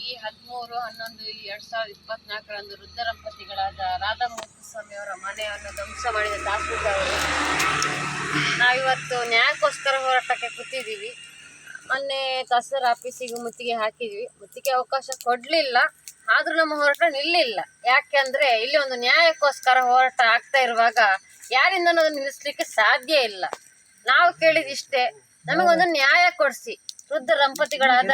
ಈ ಹದಿಮೂರು, ಹನ್ನೊಂದು ಎರಡ್ ಸಾವಿರದ ಇಪ್ಪತ್ನಾಲ್ಕರಂದು ವೃದ್ಧ ದಂಪತಿಗಳಾದ ರಾಧಾಮೂರ್ತಿ ಸ್ವಾಮಿ ಅವರ ಮನೆಯನ್ನು ಧ್ವಂಸ ಮಾಡಿದ ದಾಸೂಜ ಅವರು. ನಾವಿವತ್ತು ನ್ಯಾಯಕ್ಕೋಸ್ಕರ ಹೋರಾಟಕ್ಕೆ ಕೂತಿದ್ದೀವಿ. ಮೊನ್ನೆ ತಹಸೀಲ್ದಾರ್ ಆಫೀಸಿಗೆ ಮುತ್ತಿಗೆ ಹಾಕಿದ್ವಿ. ಮುತ್ತಿಗೆ ಅವಕಾಶ ಕೊಡಲಿಲ್ಲ. ಆದರೂ ನಮ್ಮ ಹೋರಾಟ ನಿಲ್ಲಿಲ್ಲ. ಯಾಕೆಂದ್ರೆ ಇಲ್ಲಿ ಒಂದು ನ್ಯಾಯಕ್ಕೋಸ್ಕರ ಹೋರಾಟ ಆಗ್ತಾ ಇರುವಾಗ ಯಾರಿಂದನೂ ಅದನ್ನು ನಿಲ್ಲಿಸ್ಲಿಕ್ಕೆ ಸಾಧ್ಯ ಇಲ್ಲ. ನಾವು ಕೇಳಿದಿಷ್ಟೇ, ನಮಗೊಂದು ನ್ಯಾಯ ಕೊಡಿಸಿ. ವೃದ್ಧ ದಂಪತಿಗಳಾದ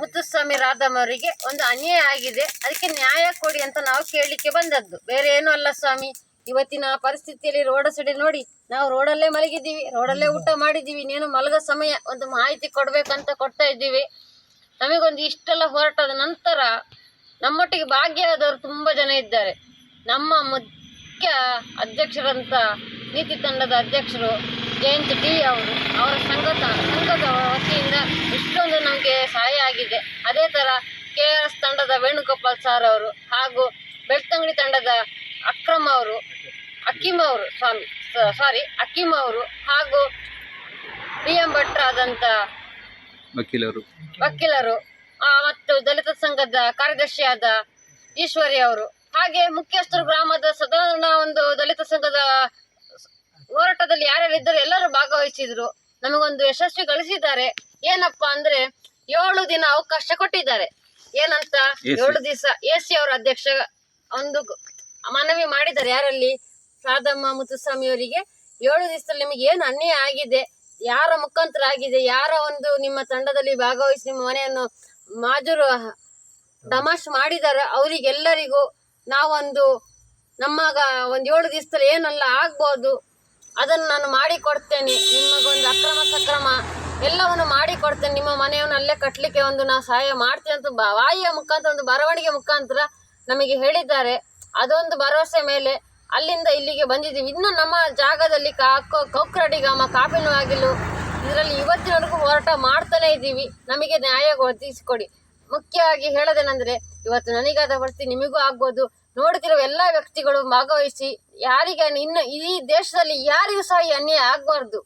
ಮುತ್ತುಸ್ವಾಮಿ ರಾಧಮ್ ಅವರಿಗೆ ಒಂದು ಅನ್ಯಾಯ ಆಗಿದೆ. ಅದಕ್ಕೆ ನ್ಯಾಯ ಕೊಡಿ ಅಂತ ನಾವು ಕೇಳಲಿಕ್ಕೆ ಬಂದದ್ದು. ಬೇರೆ ಏನೂ ಅಲ್ಲ ಸ್ವಾಮಿ. ಇವತ್ತಿನ ಪರಿಸ್ಥಿತಿಯಲ್ಲಿ ರೋಡ ಸಡೆ ನೋಡಿ, ನಾವು ರೋಡಲ್ಲೇ ಮಲಗಿದ್ದೀವಿ, ರೋಡಲ್ಲೇ ಊಟ ಮಾಡಿದ್ದೀವಿ, ಇನ್ನೇನು ಮಲಗೋ ಸಮಯ ಒಂದು ಮಾಹಿತಿ ಕೊಡಬೇಕಂತ ಕೊಡ್ತಾ ಇದ್ದೀವಿ. ನಮಗೊಂದು ಇಷ್ಟೆಲ್ಲ ಹೋರಾಟದ ನಂತರ ನಮ್ಮೊಟ್ಟಿಗೆ ಭಾಗಿಯಾದವರು ತುಂಬ ಜನ ಇದ್ದಾರೆ. ನಮ್ಮ ಮುಖ್ಯ ಅಧ್ಯಕ್ಷರಂತ ನೀತಿ ತಂಡದ ಅಧ್ಯಕ್ಷರು ಜಯಂತ್ ಡಿ ಅವರು ಅವರ ಸಂಘದ ಸಂಘದ ವತಿಯಿಂದ ಇಷ್ಟೊಂದು ನಮಗೆ ಸಹಾಯ ಆಗಿದೆ. ಅದೇ ಥರ ಕೆ ಆರ್ ಎಸ್ ತಂಡದ ವೇಣುಗೋಪಾಲ್ ಸರ್ ಅವರು ಹಾಗೂ ಬೆಳ್ತಂಗಡಿ ತಂಡದ ಅಕ್ರಮ್ ಅವರು ಅಕ್ಕಿಮ್ ಅವರು ಸ್ವಾಮಿ ಸಾರಿ ಅಕ್ಕಿಮ್ ಅವರು ಹಾಗೂ ಬಿ ಎಂ ಭಟ್ರಾದಂಥ ವಕೀಲರು ವಕೀಲರು ಮತ್ತು ದಲಿತ ಸಂಘದ ಕಾರ್ಯದರ್ಶಿಯಾದ ಈಶ್ವರಿ ಅವರು ಹಾಗೆ ಮುಖ್ಯಸ್ಥರು ಗ್ರಾಮದ ಸಾಧಾರಣ ಒಂದು ದಲಿತ ಸಂಘದ ಹೋರಾಟದಲ್ಲಿ ಯಾರ್ಯಾರು ಇದ್ದರೆ ಎಲ್ಲರೂ ಭಾಗವಹಿಸಿದ್ರು. ನಮಗೊಂದು ಯಶಸ್ವಿ ಗಳಿಸಿದ್ದಾರೆ. ಏನಪ್ಪಾ ಅಂದ್ರೆ ಏಳು ದಿನ ಅವಕಾಶ ಕೊಟ್ಟಿದ್ದಾರೆ ಏನಂತ. ಏಳು ದಿವಸ ಎ ಸಿ ಅವರ ಅಧ್ಯಕ್ಷ ಒಂದು ಮನವಿ ಮಾಡಿದ್ದಾರೆ. ಯಾರಲ್ಲಿ? ರಾಧಮ್ಮ ಮುತ್ತುಸ್ವಾಮಿ ಅವರಿಗೆ. ಏಳು ದಿವಸದಲ್ಲಿ ನಿಮಗೆ ಏನು ಅನ್ಯಾಯ ಆಗಿದೆ? ಯಾರ ಮುಖಾಂತರ ಆಗಿದೆ ಯಾರ ಒಂದು ನಿಮ್ಮ ತಂಡದಲ್ಲಿ ಭಾಗವಹಿಸಿ ನಿಮ್ಮ ಮನೆಯನ್ನು ಮಾಜೂರು ತಮಾಷೆ ಮಾಡಿದಾರ ಅವರಿಗೆಲ್ಲರಿಗೂ ನಾವೊಂದು ನಮ್ಮಗ ಒಂದು ಏಳು ದಿವಸದಲ್ಲಿ ಏನೆಲ್ಲ ಆಗ್ಬೋದು. ಅದನ್ನು ನಾನು ಮಾಡಿ ಕೊಡ್ತೇನೆ ನಿಮಗೊಂದು ಅಕ್ರಮ ಸಕ್ರಮ ಎಲ್ಲವನ್ನು ಮಾಡಿ ಕೊಡ್ತೇನೆ ನಿಮ್ಮ ಮನೆಯನ್ನು ಅಲ್ಲೇ ಕಟ್ಟಲಿಕ್ಕೆ ಒಂದು ನಾವು ಸಹಾಯ ಮಾಡ್ತೇನೆ ಅಂತ ವಾಯಿಯ ಮುಖಾಂತರ, ಒಂದು ಬರವಣಿಗೆ ಮುಖಾಂತರ ನಮಗೆ ಹೇಳಿದ್ದಾರೆ. ಅದೊಂದು ಭರವಸೆ ಮೇಲೆ ಅಲ್ಲಿಂದ ಇಲ್ಲಿಗೆ ಬಂದಿದ್ದೀವಿ. ಇನ್ನು ನಮ್ಮ ಜಾಗದಲ್ಲಿ ಕೌಕ್ರಡಿ ಗಾಮ ಗ್ರಾಮ ಕಾಪಿನವಾಗಿಲು ಇದರಲ್ಲಿ ಇವತ್ತಿನವರೆಗೂ ಹೋರಾಟ ಮಾಡ್ತಾನೆ ಇದ್ದೀವಿ. ನಮಗೆ ನ್ಯಾಯ ಒದಗಿಸಿಕೊಡಿ. ಮುಖ್ಯವಾಗಿ ಹೇಳೋದೇನೆಂದ್ರೆ, ಇವತ್ತು ನನಗಾದ ಪರಿಸ್ಥಿತಿ ನಿಮಗೂ ಆಗ್ಬೋದು. ನೋಡುತ್ತಿರುವ ಎಲ್ಲ ವ್ಯಕ್ತಿಗಳು ಭಾಗವಹಿಸಿ, ಯಾರಿಗೆ ಇನ್ನು ಈ ದೇಶದಲ್ಲಿ ಯಾರಿಗೂ ಸಹ ಈ ಅನ್ಯಾಯ ಆಗಬಾರ್ದು.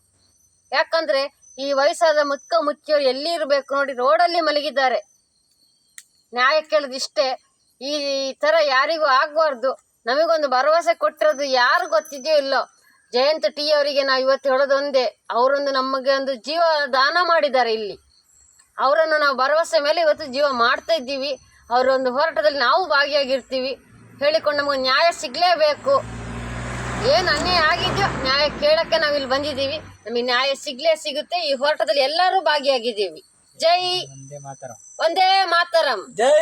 ಯಾಕಂದ್ರೆ, ಈ ವಯಸ್ಸಾದ ಮುತ್ಕ ಮುಚ್ಚಿಯವರು ಎಲ್ಲಿ ಇರಬೇಕು ನೋಡಿ, ರೋಡಲ್ಲಿ ಮಲಗಿದ್ದಾರೆ. ನ್ಯಾಯ ಕೇಳದಿಷ್ಟೇ. ಈ ತರ ಯಾರಿಗೂ ಆಗಬಾರ್ದು. ನಮಗೊಂದು ಭರವಸೆ ಕೊಟ್ಟಿರೋದು ಯಾರು ಗೊತ್ತಿದೆಯೋ ಇಲ್ಲೋ. ಜಯಂತ್ ಟಿ ಅವರಿಗೆ ನಾವು ಇವತ್ತು ಹೇಳೋದೊಂದೇ. ಅವರೊಂದು ನಮಗೆ ಒಂದು ಜೀವ ದಾನ ಮಾಡಿದ್ದಾರೆ ಇಲ್ಲಿ. ಅವರನ್ನು ನಾವು ಭರವಸೆ ಮೇಲೆ ಇವತ್ತು ಜೀವ ಮಾಡ್ತಾ ಇದ್ದೀವಿ. ಅವರ ಒಂದು ಹೋರಾಟದಲ್ಲಿ ನಾವು ಭಾಗಿಯಾಗಿರ್ತೀವಿ. ಹೇಳಿಕೊಂಡು ನಮಗೆ ನ್ಯಾಯ ಸಿಗಲೇಬೇಕು. ಏನು ಅನ್ಯಾಯ ಆಗಿದೆಯೋ ನ್ಯಾಯ ಕೇಳೋಕ್ಕೆ ನಾವು ಇಲ್ಲಿ ಬಂದಿದ್ದೀವಿ. ನಮಗೆ ನ್ಯಾಯ ಸಿಗಲೇ ಸಿಗುತ್ತೆ. ಈ ಹೋರಾಟದಲ್ಲಿ ಎಲ್ಲರೂ ಭಾಗಿಯಾಗಿದ್ದೀವಿ. ಜೈ ಒಂದೇ ಮಾತರ. ಒಂದೇ ಮಾತರಂ. ಜೈ